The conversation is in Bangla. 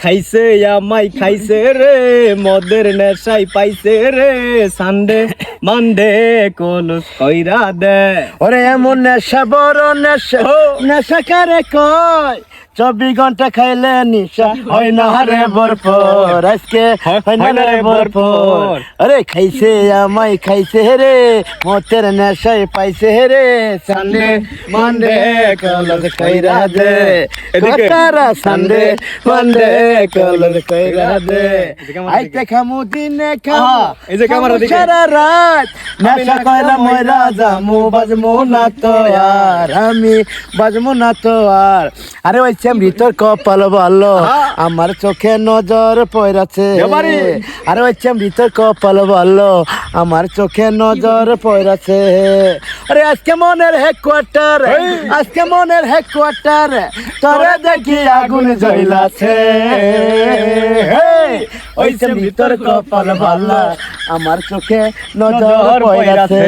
খাইছে আমাই খাইছে রে মদের নেশাই পাইছে রে সানডে মানডে কোন কইরা দে। ওরে এমন নেশা বড় নেশা নেশা কারে কয়? চব্বিশ ঘণ্টা খাইলে নিশা হয় না রে বরপর আজকে হয় না রে বরপর আরে খাইছে আমাই খাইছে রে মতের নেশাই পাইছে রে সানডে মানডে কলর কইরা দে। কারা সানডে মানডে কলর কইরা দে এদিকে আমার আইতে খামু দিনে খামু। এই যে ক্যামেরা দিকে। সারা রাত। নেশা না কইলা জামু বাজমু না তো আর। আমি বাজমু না তো আর। আরে ওই চেমড়িতর কপাল ভালো হ্যাঁ। আমার চোখে নজর পড়াছে। আরে ওই চেমড়িতর কপাল ভালো আমার চোখে নজর পড়াছে। আরে আজকে মনের হেডকোয়ার্টার। আজকে মনের হেডকোয়ার্টার তোরে দেখি আগুন জ্বলাছে ওই ভিতর কপাল ভালো আমার চোখে নজর পড়েছে।